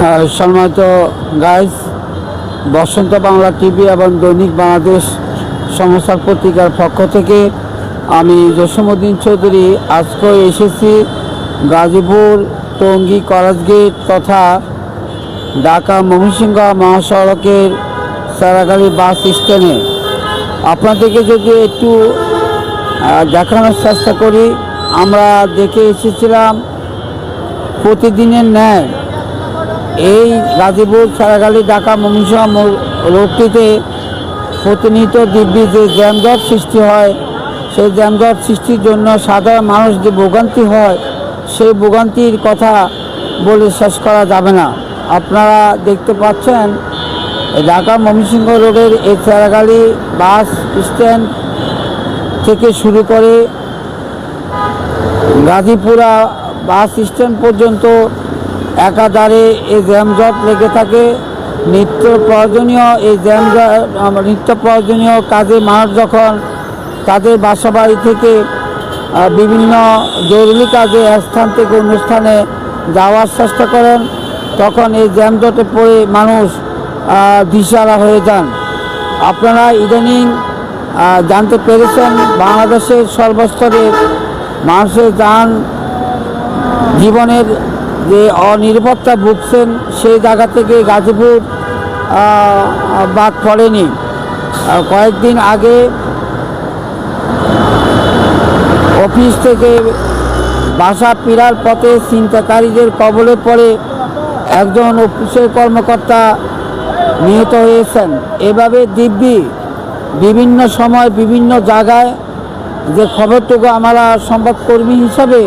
আহ, সম্মানিত গাইজ বসন্ত বাংলা টিভি এবং দৈনিক বাংলাদেশ সংস্থার পত্রিকার পক্ষ থেকে আমি জসীমউদ্দিন চৌধুরী আজকে এসেছি গাজীপুর টঙ্গী কলেজ গেট তথা ঢাকা ময়মনসিংহ মহাসড়কের সারাগাড়ি বাস স্ট্যান্ডে। আপনাদেরকে যদি একটু দেখানোর চেষ্টা করি আমরা দেখে এসেছিলাম প্রতিদিনের ন্যায়। এই গাজীপুর, সারাগালি, ঢাকা ময়মনসিংহ রোডটিতে প্রতিনিয়ত দিব্যি যে জ্যামজট সৃষ্টি হয়, সেই জ্যামজট সৃষ্টির জন্য সাধারণ মানুষ যে ভোগান্তি হয়, সেই ভোগান্তির কথা বলে শেষ করা যাবে না। আপনারা দেখতে পাচ্ছেন, ঢাকা ময়মনসিংহ রোডের এই সারাগালি বাস স্ট্যান্ড থেকে শুরু করে গাজীপুরা বাস স্ট্যান্ড পর্যন্ত একাধারে এই জ্যামজট লেগে থাকে। নিত্য প্রয়োজনীয় এই জ্যামজট নিত্য প্রয়োজনীয় কাজে মানুষ যখন তাদের বাসাবাড়ি থেকে বিভিন্ন জরুরি কাজে স্থান থেকে অন্য স্থানে যাওয়ার চেষ্টা করেন, তখন এই জ্যামজটে পড়ে মানুষ দিশারা হয়ে যান। আপনারা ইদানিং জানতে পেরেছেন, বাংলাদেশের সর্বস্তরে মানুষের যান জীবনের যে অনিরাপত্তা ভুগছেন সেই জায়গা থেকে গাজীপুর বাদ পড়েনি। কয়েকদিন আগে অফিস থেকে বাসা ফেরার পথে চিন্তাকারীদের কবলে পড়ে একজন অফিসের কর্মকর্তা নিহত হয়েছেন। এভাবে দিব্যি বিভিন্ন সময় বিভিন্ন জায়গায় যে খবরটুকু আমরা সংবাদকর্মী হিসাবে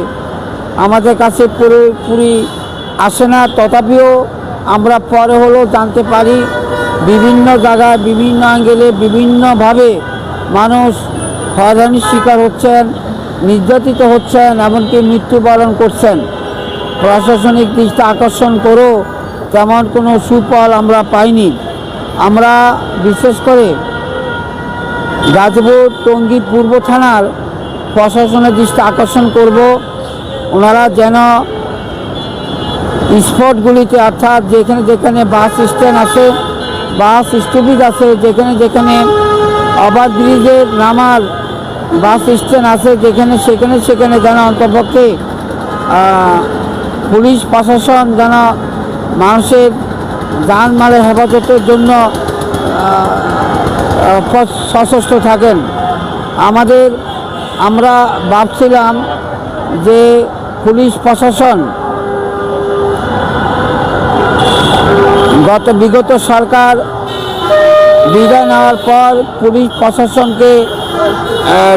আমাদের কাছে পুরোপুরি আসে না। তথাপিও আমরা পরে হলেও জানতে পারি, বিভিন্ন জায়গায়, বিভিন্ন অ্যাঙ্গেলে বিভিন্নভাবে মানুষ হয়রানির শিকার হচ্ছেন, নির্যাতিত হচ্ছেন, এমনকি মৃত্যুবরণ করছেন। প্রশাসনিক দৃষ্টি আকর্ষণ করেও তেমন কোনো সুফল আমরা পাইনি। আমরা বিশেষ করে গাজীপুর, টঙ্গী পূর্ব থানার প্রশাসনের দৃষ্টি আকর্ষণ করব। ওনারা যেন স্পটগুলিতে, অর্থাৎ যেখানে যেখানে বাস স্ট্যান্ড আছে, বাস স্টপিজ আছে, যেখানে যেখানে ওভার ব্রিজের নামার বাস স্ট্যান্ড আছে, যেখানে সেখানে সেখানে যেন অন্তপক্ষে পুলিশ প্রশাসন যেন মানুষের যানমালের হেফাজতের জন্য সশস্ত্র থাকেন। আমাদের, আমরা ভাবছিলাম যে পুলিশ প্রশাসন। গত বিগত সরকার বিদায় নেওয়ার পর পুলিশ প্রশাসনকে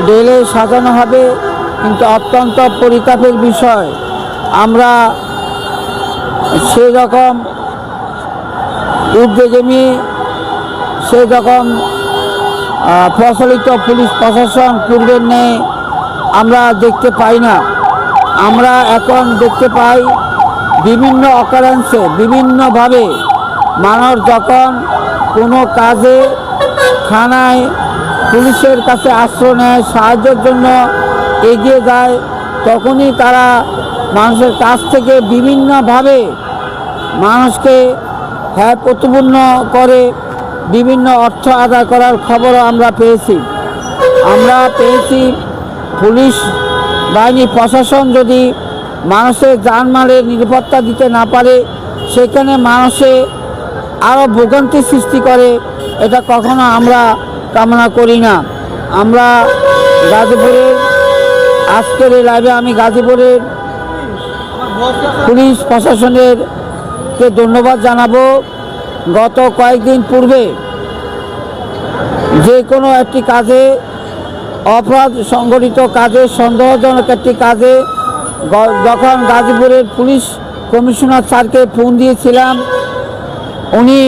ডেলে সাজানো হবে, কিন্তু অত্যন্ত পরিতাপের বিষয়। আমরা সেই রকম উদ্যোগেমি সেই রকম প্রচলিত পুলিশ প্রশাসন পূর্বের নেই, আমরা দেখতে পাই না। আমরা এখন দেখতে পাই বিভিন্ন অকারেন্সে বিভিন্নভাবে মানুষ যখন কোনো কাজে, থানায়, পুলিশের কাছে আশ্রয় নেয়, সাহায্যের জন্য এগিয়ে যায়, তখনই তারা মানুষের কাছ থেকে বিভিন্নভাবে মানুষকে হ্যাঁ প্রতিপূর্ণ করে বিভিন্ন অর্থ আদায় করার খবরও আমরা পেয়েছি। আমরা পেয়েছি পুলিশ বাহিনী প্রশাসন যদি মানুষের জানমালের নিরাপত্তা দিতে না পারে, সেখানে মানুষে আরও ভোগান্তি সৃষ্টি করে, এটা কখনো আমরা কামনা করি না। আমরা গাজীপুরের, আজকের এই লাইভে আমি গাজীপুরের পুলিশ প্রশাসনের কে ধন্যবাদ জানাব। গত কয়েকদিন পূর্বে যে কোনো একটি কাজে অপরাধ সংগঠিত কাজে, সন্দেহজনক একটি কাজে যখন গাজীপুরের পুলিশ কমিশনার স্যারকে ফোন দিয়েছিলাম, উনি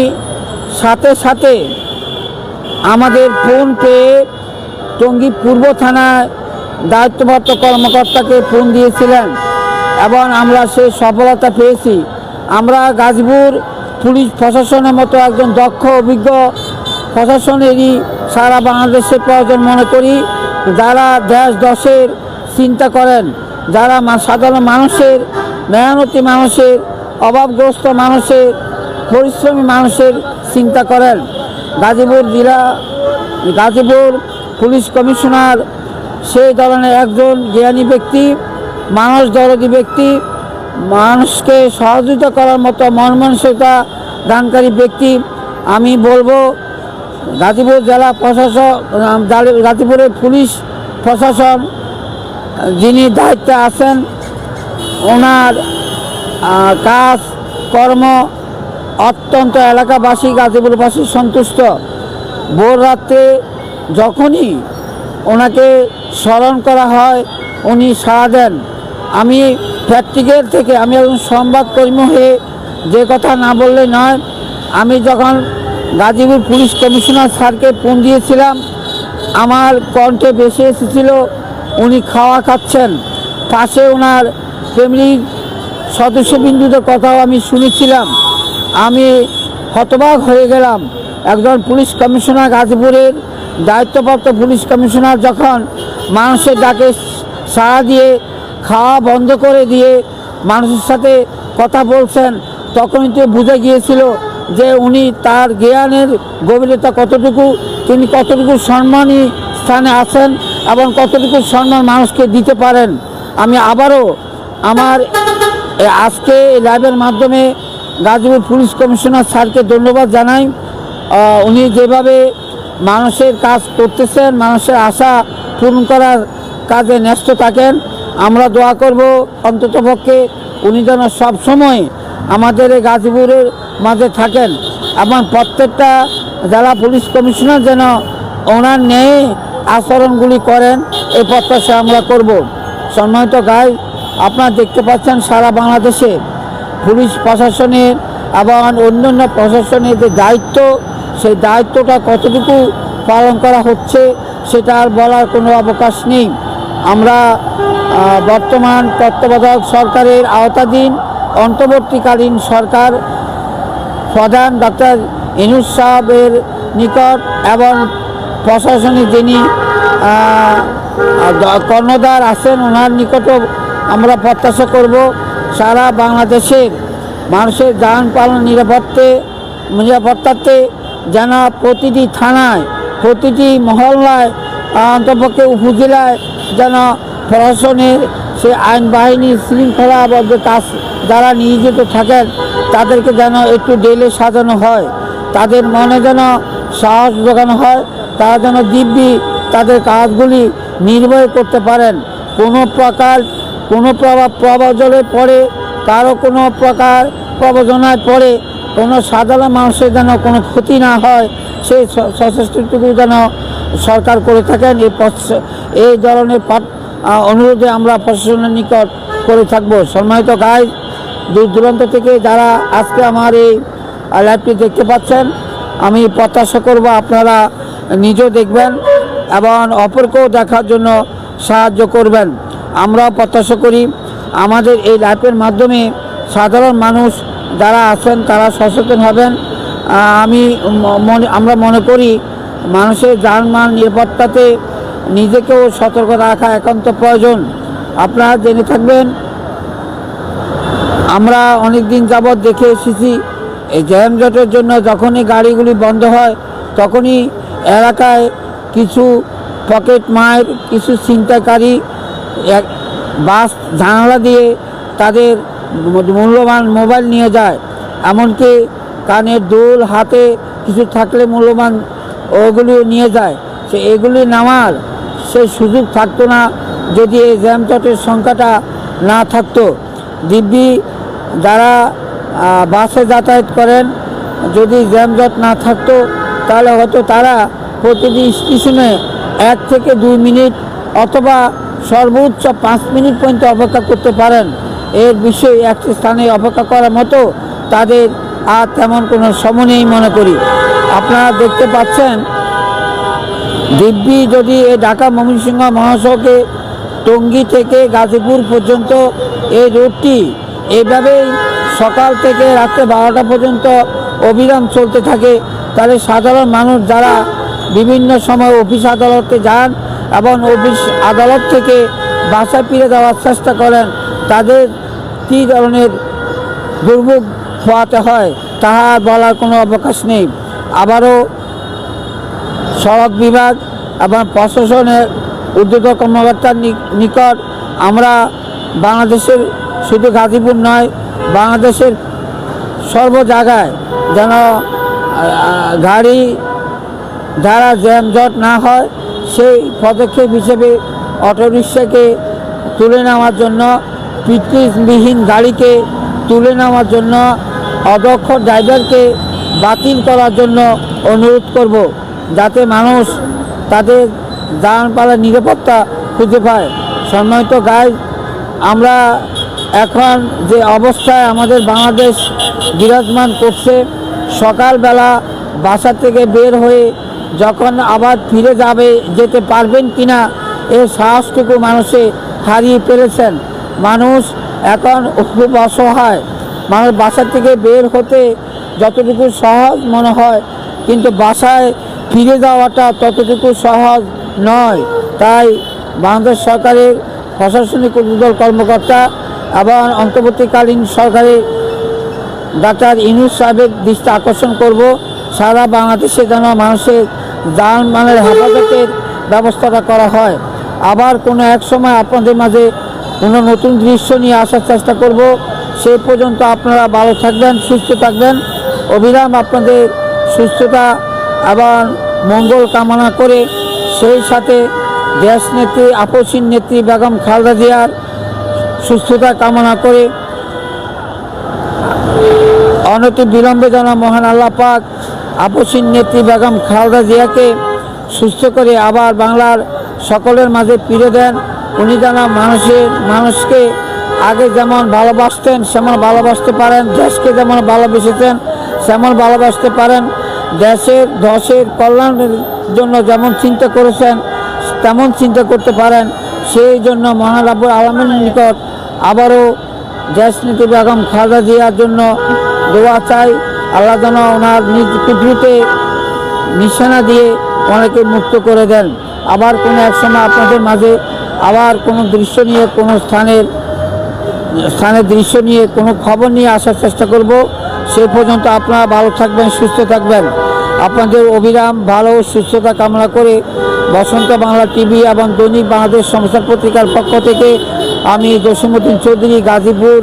সাথে সাথে আমাদের ফোন পেয়ে টঙ্গী পূর্ব থানায় দায়িত্বপ্রাপ্ত কর্মকর্তাকে ফোন দিয়েছিলেন এবং আমরা সে সফলতা পেয়েছি। আমরা গাজীপুর পুলিশ প্রশাসনের মতো একজন দক্ষ, অভিজ্ঞ প্রশাসনেরই সারা বাংলাদেশের প্রয়োজন মনে করি। যারা দেশ, দশের চিন্তা করেন, যারা সাধারণ মানুষের, মেহনতি মানুষের, অভাবগ্রস্ত মানুষের, পরিশ্রমী মানুষের চিন্তা করেন। গাজীপুর জেলা, গাজীপুর পুলিশ কমিশনার সেই ধরনের একজন জ্ঞানী ব্যক্তি, মানুষ দরদি ব্যক্তি, মানুষকে সহযোগিতা করার মতো মন মানসিকতা দানকারী ব্যক্তি, আমি বলব গাজীপুর জেলা প্রশাসক গাজীপুরের পুলিশ প্রশাসন যিনি দায়িত্বে আছেন, ওনার কাজ, কর্ম অত্যন্ত এলাকাবাসী গাজীপুরবাসী সন্তুষ্ট। ভোর রাত্রে যখনই ওনাকে স্মরণ করা হয়, উনি সাড়া দেন। আমি প্র্যাকটিক্যাল থেকে, আমি একজন সংবাদকর্মী হয়ে যে কথা না বললে নয়, আমি যখন গাজীপুর পুলিশ কমিশনার স্যারকে ফোন দিয়েছিলাম। আমার কণ্ঠে বেশি এসেছিল, উনি খাওয়া খাচ্ছেন। পাশে ওনার ফ্যামিলির সদস্যবিন্দুদের কথাও আমি শুনেছিলাম। আমি হতবাক হয়ে গেলাম। একজন পুলিশ কমিশনার গাজীপুরের দায়িত্বপ্রাপ্ত পুলিশ কমিশনার যখন মানুষের ডাকে সাড়া দিয়ে খাওয়া বন্ধ করে দিয়ে মানুষের সাথে কথা বলছেন, তখনই তো বুঝে গিয়েছিল যে উনি তার জ্ঞানের গভীরতা কতটুকু, তিনি কতটুকু সম্মানী স্থানে আছেন এবং কতটুকু সম্মান মানুষকে দিতে পারেন। আমি আবারও আমার আজকে লাইভের মাধ্যমে গাজীপুর পুলিশ কমিশনার স্যারকে ধন্যবাদ জানাই। উনি যেভাবে মানুষের কাজ করতেছেন, মানুষের আশা পূরণ করার কাজে ন্যস্ত থাকেন। আমরা দোয়া করব অন্ততপক্ষে উনি যেন সবসময় আমাদের এই গাজীপুরের মাঝে থাকেন এবং প্রত্যেকটা জেলা পুলিশ কমিশনার যেন ওনার ন্যায় আচরণগুলি করেন, এই প্রত্যাশা আমরা করব। সম্মানিত গাই, আপনারা দেখতে পাচ্ছেন সারা বাংলাদেশে পুলিশ প্রশাসনের এবং অন্যান্য প্রশাসনের যে দায়িত্ব, সেই দায়িত্বটা কতটুকু পালন করা হচ্ছে, সেটা আর বলার কোনো অবকাশ নেই। আমরা বর্তমান তত্ত্বাবধায়ক সরকারের আওতাধীন অন্তর্বর্তীকালীন সরকার প্রধান ডক্টর ইনুস সাহেবের নিকট এবং প্রশাসনে যিনি কর্ণধার আছেন, ওনার নিকটও আমরা প্রত্যাশা করব সারা বাংলাদেশের মানুষের যান পালন নিরাপত্তে, নিরাপত্তাতে যেন প্রতিটি থানায়, প্রতিটি মহল্লায় অন্তপক্ষে উপজেলায় যেন প্রশাসনের সে আইন বাহিনী শৃঙ্খলাবদ্ধ কাজ যারা নিয়োজিত থাকেন, তাদেরকে যেন একটু ডেলে সাজানো হয়। তাদের মনে যেন সাহস যোগানো হয়। তারা যেন দিব্যি তাদের কাজগুলি নির্ভয় করতে পারেন। কোনো প্রকার, কোনো প্রভাব প্রবজলে পড়ে, কারও কোনো প্রকার প্রবচনায় পড়ে, কোনো সাধারণ মানুষের যেন কোনো ক্ষতি না হয়, সেই সচেষ্টটুকু যেন সরকার করে থাকেন। এই এই ধরনের অনুরোধে আমরা প্রশাসনের নিকট করে থাকব। সম্মানিত গাই দূর দূরান্ত থেকে যারা আজকে আমার এই লাইভটি দেখতে পাচ্ছেন, আমি প্রত্যাশা করব আপনারা নিজেও দেখবেন এবং অপরকেও দেখার জন্য সাহায্য করবেন। আমরা প্রত্যাশা করি আমাদের এই লাইভের মাধ্যমে সাধারণ মানুষ যারা আছেন, তারা সচেতন হবেন। আমি আমরা মনে করি মানুষের যানবাহন নিরাপত্তাতে নিজেকেও সতর্ক রাখা একান্ত প্রয়োজন। আপনারা জেনে থাকবেন, আমরা অনেক দিন যাবৎ দেখে এসেছি, এই জ্যামজটের জন্য যখনই গাড়িগুলি বন্ধ হয়, তখনই এলাকায় কিছু পকেট মায়ের, কিছু ছিনতাইকারী, এক বাস জানালা দিয়ে তাদের মূল্যবান মোবাইল নিয়ে যায়। এমনকি কানের দোল, হাতে কিছু থাকলে মূল্যবান ওগুলিও নিয়ে যায়। সে এগুলি নেওয়ার সেই সুযোগ থাকতো না যদি এই জ্যামজটের সংখ্যাটা না থাকতো। দিব্যি যারা বাসে যাতায়াত করেন। যদি জ্যামজট না থাকতো, তাহলে হয়তো তারা প্রতিটি স্টেশনে এক থেকে দুই মিনিট অথবা সর্বোচ্চ পাঁচ মিনিট পর্যন্ত অপেক্ষা করতে পারেন। এর বিষয়ে একটি স্থানে অপেক্ষা করার মতো তাদের আর তেমন কোনো সময় নেই মনে করি। আপনারা দেখতে পাচ্ছেন দিব্যি যদি এই ঢাকা ময়মনসিংহ মহাসড়কে টঙ্গী থেকে গাজীপুর পর্যন্ত এই রুটটি এইভাবেই সকাল থেকে রাত্রে বারোটা পর্যন্ত অভিযান চলতে থাকে, তাহলে সাধারণ মানুষ যারা বিভিন্ন সময় অফিস আদালতে যান এবং অফিস আদালত থেকে বাসা ফিরে যাওয়ার চেষ্টা করেন, তাদের কী ধরনের দুর্ভোগ পোয়াতে হয় তাহার বলার কোনো অবকাশ নেই। আবারও সড়ক বিভাগ এবং প্রশাসনের ঊর্ধ্বতন কর্মকর্তার নিকট আমরা বাংলাদেশের শুধু গাজীপুর নয়, বাংলাদেশের সর্ব জায়গায় যেন গাড়ি দ্বারা জ্যামজট না হয়, সেই পদক্ষেপ হিসেবে অটোরিকশাকে তুলে নেওয়ার জন্য, পিতৃবিহীন গাড়িকে তুলে নেওয়ার জন্য, অদক্ষ ড্রাইভারকে বাতিল করার জন্য অনুরোধ করব। যাতে মানুষ তাদের যানপালার নিরাপত্তা খুঁজে পায়। সম্মানিত গাইড আমরা এখন যে অবস্থায় আমাদের বাংলাদেশ বিরাজমান করছে, সকালবেলা বাসা থেকে বের হয়ে যখন আবার ফিরে যাবে, যেতে পারবেন কিনা, এর সাহসটুকু মানুষে হারিয়ে ফেলেছেন। মানুষ এখন খুব অসহায়। মানুষ বাসা থেকে বের হতে যতটুকু সহজ মনে হয়, কিন্তু বাসায় ফিরে যাওয়াটা ততটুকু সহজ নয়। তাই বাংলাদেশ সরকারের প্রশাসনিক উদ্যোগ কর্মকর্তা এবং অন্তর্বর্তীকালীন সরকারের ডাক্তার ইনুস সাহেবের দৃষ্টি আকর্ষণ করব। সারা বাংলাদেশে যেন মানুষের যানবাহনের হেফাজতের ব্যবস্থাটা করা হয়। আবার কোনো এক সময় আপনাদের মাঝে কোনো নতুন দৃশ্য নিয়ে আসার চেষ্টা করব। সে পর্যন্ত আপনারা ভালো থাকবেন, সুস্থ থাকবেন। অবিরাম আপনাদের সুস্থতা এবং মঙ্গল কামনা করে সেই সাথে দেশ নেত্রী, আপসীন নেত্রী বেগম খালদা জিয়ার সুস্থতা কামনা করে অনতি বিলম্বে যেন মহান আল্লাহ পাক আপসীন নেত্রী বেগম খালদা জিয়াকে সুস্থ করে আবার বাংলার সকলের মাঝে ফিরে দেন। উনি যেন মানুষের, মানুষকে আগে যেমন ভালোবাসতেন, সেমন ভালোবাসতে পারেন, দেশকে যেমন ভালোবেসেছেন, সেমন ভালোবাসতে পারেন। দেশের দশের কল্যাণের জন্য যেমন চিন্তা করেছেন, তেমন চিন্তা করতে পারেন। সেই জন্য মহান রাব্বুল আলমের নিকট আবারও দেশনীতি বেগম খালেদা জিয়ার জন্য দোয়া চাই। আল্লাহ যেন ওনার নিজ পৃথিবীতে নিশানা দিয়ে ওনাকে মুক্ত করে দেন। আবার কোনো এক সময় আপনাদের মাঝে আবার কোনো দৃশ্য নিয়ে, কোনো স্থানের স্থানের দৃশ্য নিয়ে, কোনো খবর নিয়ে আসার চেষ্টা করব। সে পর্যন্ত আপনারা ভালো থাকবেন, সুস্থ থাকবেন। আপনাদের অবিরাম ভালো সুস্থতা কামনা করে বসন্ত বাংলা টিভি এবং দৈনিক বাংলাদেশ সংসার পত্রিকার পক্ষ থেকে আমি জসীমুদ্দিন চৌধুরী, গাজীপুর,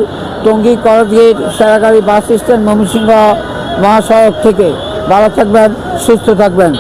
টঙ্গী করগেট সেরাগাড়ি বাস স্ট্যান্ড, ময়মনসিংহ মহাসড়ক থেকে। ভালো থাকবেন, সুস্থ থাকবেন।